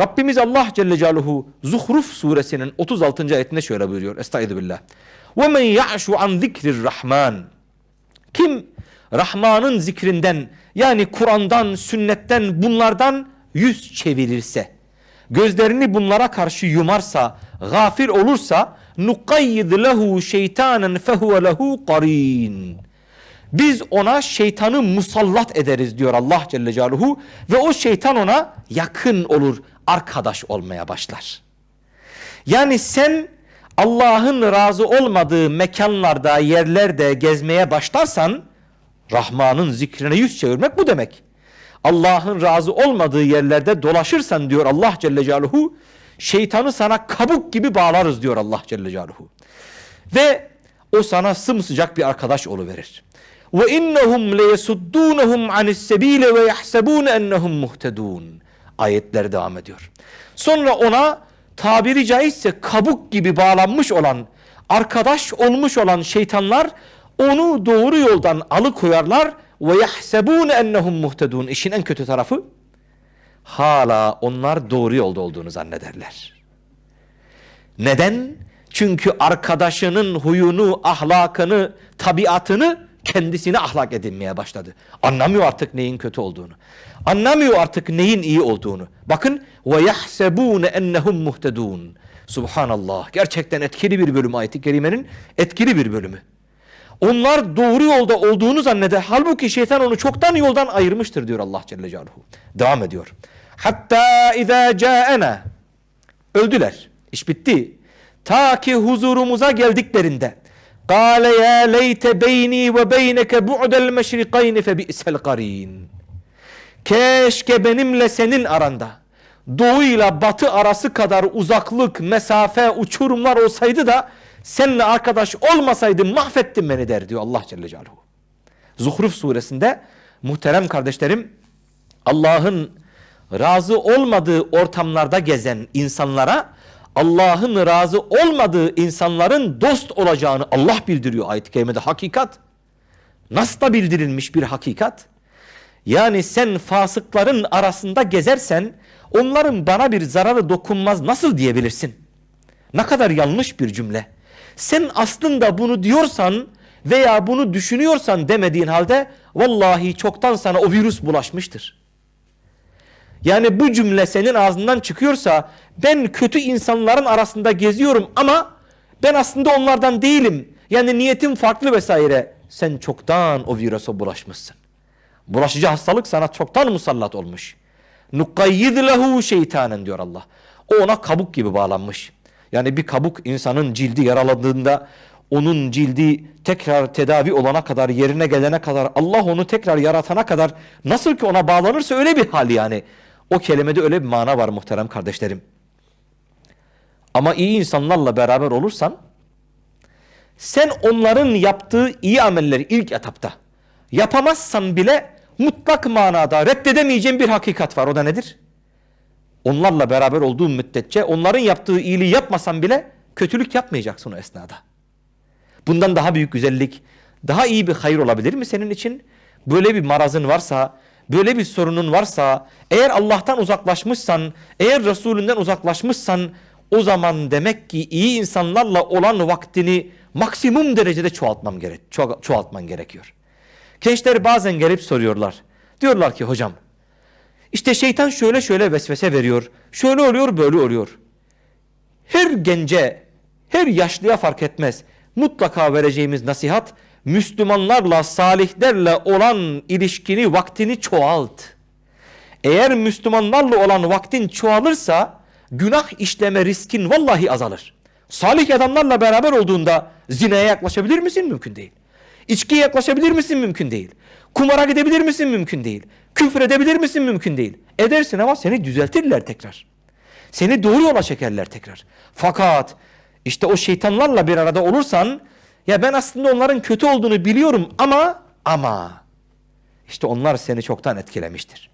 Rabbimiz Allah Celle Celaluhu Zuhruf suresinin 36. ayetinde şöyle buyuruyor. Estaizu billah. وَمَنْ يَعْشُ عَنْ ذِكْرِ الرَّحْمَانِ Kim Rahman'ın zikrinden yani Kur'an'dan, sünnetten bunlardan yüz çevirirse, gözlerini bunlara karşı yumarsa, gafil olursa nukayyid lehu şeytanen fehuve lehu qarin. Biz ona şeytanı musallat ederiz diyor Allah Celle Celaluhu ve o şeytan ona yakın olur, arkadaş olmaya başlar. Yani sen Allah'ın razı olmadığı mekanlarda, yerlerde gezmeye başlarsan Rahman'ın zikrine yüz çevirmek bu demek. Allah'ın razı olmadığı yerlerde dolaşırsan diyor Allah Celle Celaluhu şeytanı sana kabuk gibi bağlarız diyor Allah Celle Celaluhu. Ve o sana sımsıcak bir arkadaş oluverir. Ve innahum leyesuddunhum anis sebile ve yahsebun ennehum muhtedun. Ayetler devam ediyor. Sonra ona tabiri caizse kabuk gibi bağlanmış olan, arkadaş olmuş olan şeytanlar onu doğru yoldan alıkoyarlar ve yahsebun ennehum muhtedun. İşin en kötü tarafı hala onlar doğru yolda olduğunu zannederler. Neden? Çünkü arkadaşının huyunu, ahlakını, tabiatını kendisine ahlak edinmeye başladı. Anlamıyor artık neyin kötü olduğunu. Anlamıyor artık neyin iyi olduğunu. Bakın ve yahsebun ennehum muhtedun. Subhanallah. Gerçekten etkili bir bölüm ayet-i kerimenin etkili bir bölümü. Onlar doğru yolda olduğunu zanneder. Halbuki şeytan onu çoktan yoldan ayırmıştır diyor Allah Celle Celaluhu. Devam ediyor. Hatta izâ câena. Öldüler. İş bitti. Ta ki huzurumuza geldiklerinde. Kâle ya leyte beyni ve beyneke bu'del meşrikayni fe. Keşke benimle senin aranda doğu ile batı arası kadar uzaklık, mesafe, uçurumlar olsaydı da seninle arkadaş olmasaydım mahvettin beni der diyor Allah Celle Celaluhu. Zuhruf suresinde muhterem kardeşlerim Allah'ın razı olmadığı ortamlarda gezen insanlara Allah'ın razı olmadığı insanların dost olacağını Allah bildiriyor ayet-i kerimede hakikat. Nasıl da bildirilmiş bir hakikat? Yani sen fasıkların arasında gezersen onların bana bir zararı dokunmaz nasıl diyebilirsin? Ne kadar yanlış bir cümle. Sen aslında bunu diyorsan veya bunu düşünüyorsan demediğin halde vallahi çoktan sana o virüs bulaşmıştır. Yani bu cümle senin ağzından çıkıyorsa ben kötü insanların arasında geziyorum ama ben aslında onlardan değilim. Yani niyetim farklı vesaire. Sen çoktan o virüse bulaşmışsın. Bulaşıcı hastalık sana çoktan musallat olmuş. Nukayyid lehu şeytanen diyor Allah. O ona kabuk gibi bağlanmış. Yani bir kabuk insanın cildi yaraladığında onun cildi tekrar tedavi olana kadar yerine gelene kadar Allah onu tekrar yaratana kadar nasıl ki ona bağlanırsa öyle bir hal yani. O kelimede öyle bir mana var muhterem kardeşlerim. Ama iyi insanlarla beraber olursan sen onların yaptığı iyi amelleri ilk etapta yapamazsan bile mutlak manada reddedemeyeceğin bir hakikat var. O da nedir? Onlarla beraber olduğun müddetçe onların yaptığı iyiliği yapmasan bile kötülük yapmayacaksın o esnada. Bundan daha büyük güzellik, daha iyi bir hayır olabilir mi senin için? Böyle bir marazın varsa, böyle bir sorunun varsa, eğer Allah'tan uzaklaşmışsan, eğer Resulünden uzaklaşmışsan o zaman demek ki iyi insanlarla olan vaktini maksimum derecede çoğaltmam gerek, ço çoğaltman gerekiyor. Gençler bazen gelip soruyorlar. Diyorlar ki hocam işte şeytan şöyle şöyle vesvese veriyor. Şöyle oluyor böyle oluyor. Her gence, her yaşlıya fark etmez. Mutlaka vereceğimiz nasihat Müslümanlarla, salihlerle olan ilişkini, vaktini çoğalt. Eğer Müslümanlarla olan vaktin çoğalırsa günah işleme riskin vallahi azalır. Salih adamlarla beraber olduğunda zinaya yaklaşabilir misin? Mümkün değil. İçkiye yaklaşabilir misin? Mümkün değil. Kumara gidebilir misin? Mümkün değil. Küfür edebilir misin? Mümkün değil. Edersin ama seni düzeltirler tekrar. Seni doğru yola çekerler tekrar. Fakat işte o şeytanlarla bir arada olursan ya ben aslında onların kötü olduğunu biliyorum ama ama işte onlar seni çoktan etkilemiştir.